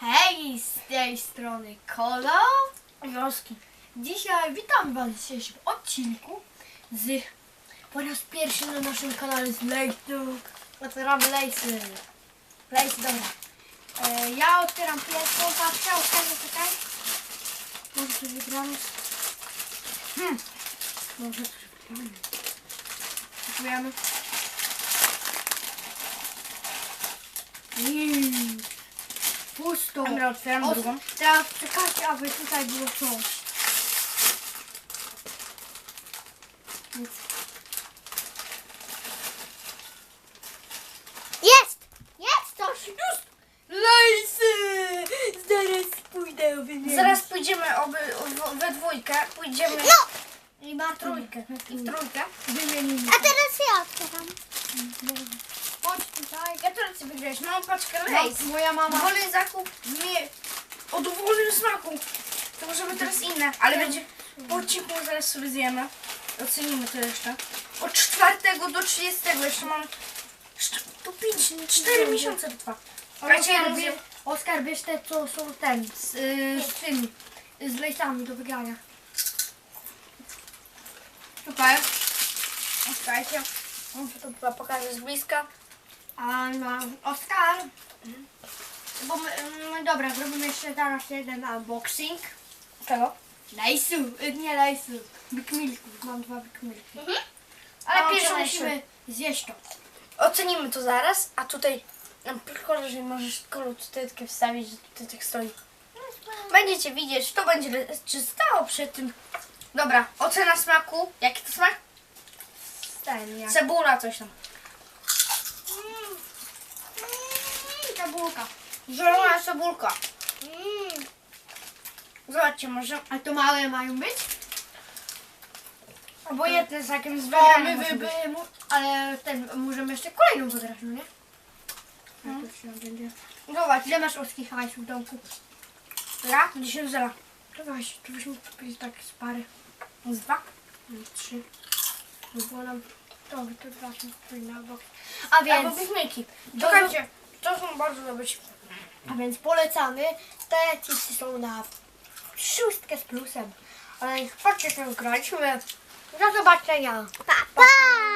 Hej, z tej strony Kolo. Wioski. Dzisiaj witam Was w dzisiejszym odcinku z po raz pierwszy na naszym kanale z Lejsu. Otwieramy Lejsy. Lejsy, dobra. E, ja otwieram pierwszą paczkę, otwieram tutaj. Może coś wygramy? Hmm. Może coś wygramy. Kupujemy. Mm. Pusto. Dobra, otwieram drugą. Teraz czekajcie, aby tutaj było coś. Nic. Jest! Jest coś! Już! Lejsy! Zaraz pójdę wymienić. Zaraz pójdziemy oby, w- we dwójkę, pójdziemy No! I na trójkę. I w trójkę. Wymienimy. A teraz ja otwieram. Chodź tutaj. Gratulacje wygrałeś. Mam paczkę No, Lays. moja mama. Wolny zakup nie o dowolnym smaku. To możemy teraz inne, ale będzie po odcinku zaraz sobie zjemy. Ocenimy to jeszcze. Od 4 do 30 jeszcze mam to 5, 4 miesiące trwa. Słuchajcie, ja Oskar, mówię, bierz, Oskar, bierz te, co są ten, z, y, z tymi, z lejsami do wygrania. tutaj. Słuchajcie, to pokażę z bliska. A no, Oskar, bo my, my, dobra, zrobimy jeszcze zaraz jeden unboxing. Czego? Lejsu, y, nie lejsu, Big Milków, mam dwa Big Milki. Ale A pierwsze musimy musimy zjeść to. Ocenimy to zaraz, a tutaj nam tylko, że możesz kolor tutaj takie wstawić, że tutaj tak stoi. Będziecie widzieć, to będzie le- czy stało przed tym. Dobra, ocena smaku. Jaki to smak? Ten, jak. Cebula, coś tam. Ta bułka. Zielona cebulka. Mm. Zobaczcie, może A to małe mają być? obojętne z jakimś O, wygranym my może wy, być. wy, mu- ale ten, możemy jeszcze kolejną wygrać, no nie? No. Będzie? Zobacz, Ile masz oski hajsu w domku? ja 10 zera. To weź, to weźmy kupić tak z pary. Z dwa. Mm, Trzy. Bo nam to, to dwa są na bok. A więc, Albo Big do- Czekajcie, to są bardzo dobre. a więc polecamy. Te chipsy są na szóstkę z plusem. Ale chodźcie się graliśmy. Do zobaczenia. Pa, pa!